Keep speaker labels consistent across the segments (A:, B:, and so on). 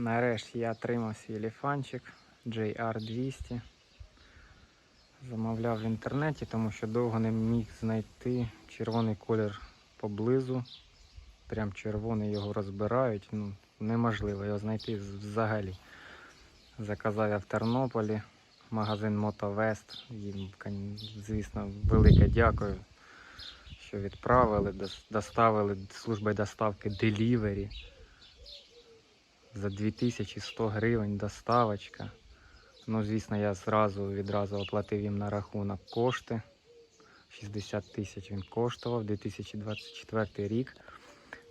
A: Нарешті я отримав свій ліфанчик JR200. Замовляв в інтернеті, тому що довго не міг знайти червоний колір поблизу. Прям червоний його розбирають. Ну, неможливо його знайти взагалі. Заказав я в Тернополі магазин Мотовест. Їм, звісно, велике дякую, що відправили, дос- доставили службою доставки Delivery за 2100 гривень доставочка. Ну, звісно, я зразу відразу оплатив їм на рахунок кошти. 60 тисяч він коштував 2024 рік.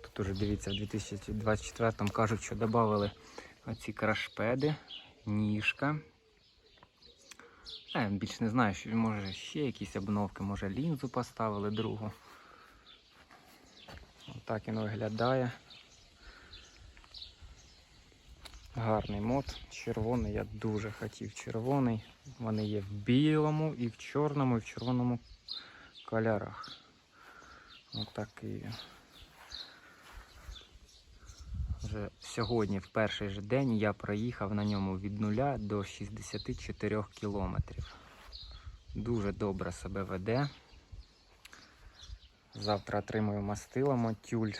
A: Тут уже дивіться, в 2024 кажуть, що додали оці крашпеди, ніжка. Я більш не знаю, що може ще якісь обновки, може лінзу поставили другу. Отак він виглядає. Гарний мод. Червоний, я дуже хотів червоний. Вони є в білому і в чорному, і в червоному кольорах. Отакий він. Вже сьогодні, в перший же день, я проїхав на ньому від 0 до 64 кілометрів. Дуже добре себе веде. Завтра отримую мастило мотюль.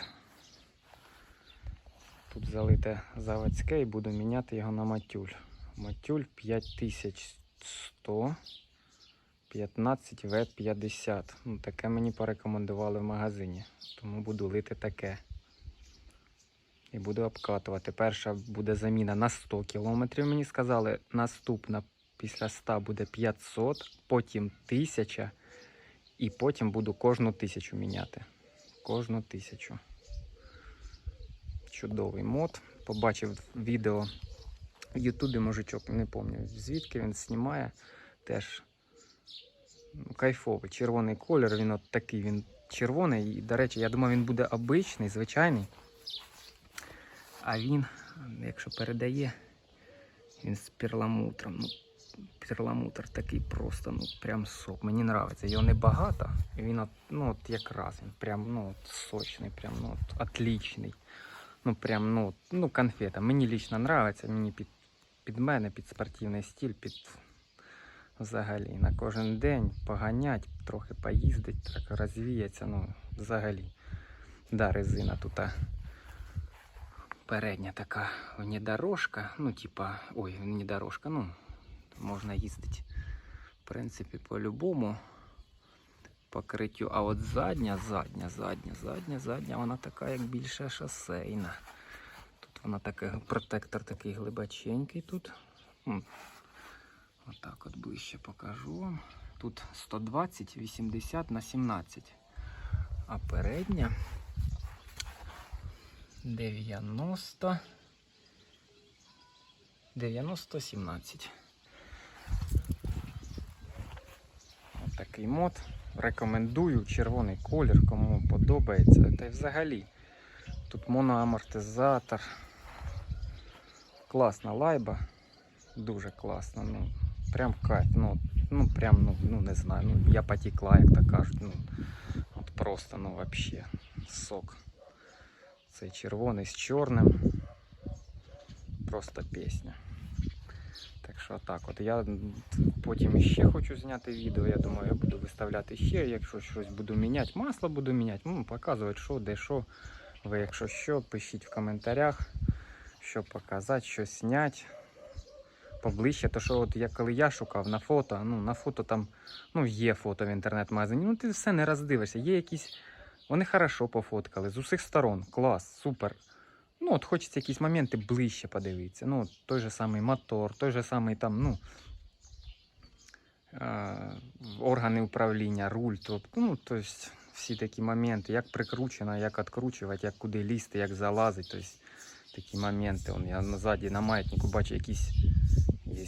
A: Тут залите заводське і буду міняти його на матюль. Матюль 5100 15 В50. Ну, таке мені порекомендували в магазині. Тому буду лити таке. І буду обкатувати. Перша буде заміна на 100 км. Мені сказали, наступна після 100 буде 500, потім 1000 і потім буду кожну тисячу міняти. Кожну тисячу. Чудовий мод. Побачив відео в Ютубі мужичок, не пам'ятаю звідки він знімає. Теж ну, кайфовий. Червоний колір, він от такий, він червоний. І, до речі, я думав, він буде обичний, звичайний. А він, якщо передає, він з перламутром. Ну, перламутр такий просто, ну прям сок. Мені подобається. Його небагато. Він от, ну, от якраз він прям ну, от, сочний, прям ну, от, отличний. Ну, прям, ну, ну, конфета. Мені лично подобається, мені під, під мене, під спортивний стиль, під взагалі. На кожен день поганять, трохи поїздить, трохи розвіяться, ну, взагалі. Да, резина тут. Передня така внедорожка, ну, типа, ой, внедорожка, ну, можна їздити, в принципі, по-любому покриттю. А от задня, задня, задня, задня, задня, вона така, як більше шосейна. Тут вона така, протектор такий глибоченький тут. Отак от ближче покажу вам. Тут 120, 80 на 17. А передня 90. 90 17. Ось такий мод. Рекомендую червоний колір, кому подобається. Та й взагалі. Тут моноамортизатор. Класна лайба. Дуже класна. Ну, прям кайф. Ну, ну прям, ну, ну не знаю. Ну, я потекла, як то кажуть. Ну, от просто, ну, вообще сок. Цей червоний з чорним. Просто пісня. Так що так от. Я потім ще хочу зняти відео. Я думаю, я буду виставляти ще, якщо щось буду міняти, масло буду міняти, ну, показувати, що, де що. Ви, якщо що, пишіть в коментарях, що показати, що зняти. Поближче, то що от я коли я шукав на фото, ну на фото там ну, є фото в інтернет-магазині, ну ти все не роздивишся. Є якісь. Вони хорошо пофоткали з усіх сторон. Клас, супер. Ну, от хочеться якісь моменти ближче подивитися. Ну, от той же самий мотор, той же самий там, ну. е, Органи управління, руль, тобто, ну, тобто всі такі моменти, як прикручено, як відкручувати, як куди лізти, як залазити. Тобто такі моменти. Он, я назаді на маятнику бачу якісь є.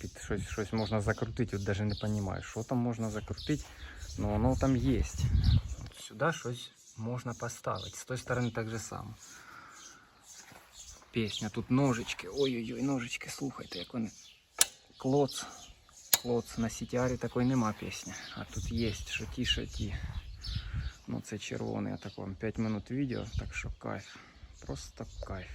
A: Під щось, щось можна закрутити, от навіть не розумію, що там можна закрутити, але воно там є. Сюди щось можна поставити. З тої сторони так же само. Пісня, тут ножички. Ой-ой-ой, ножички, слухайте, як вони. Клоц. Клоц на CTR такої нема пісні. А тут є, що ті, що ті. Ну це червоний, я так вам 5 минут відео, так що кайф. Просто кайф.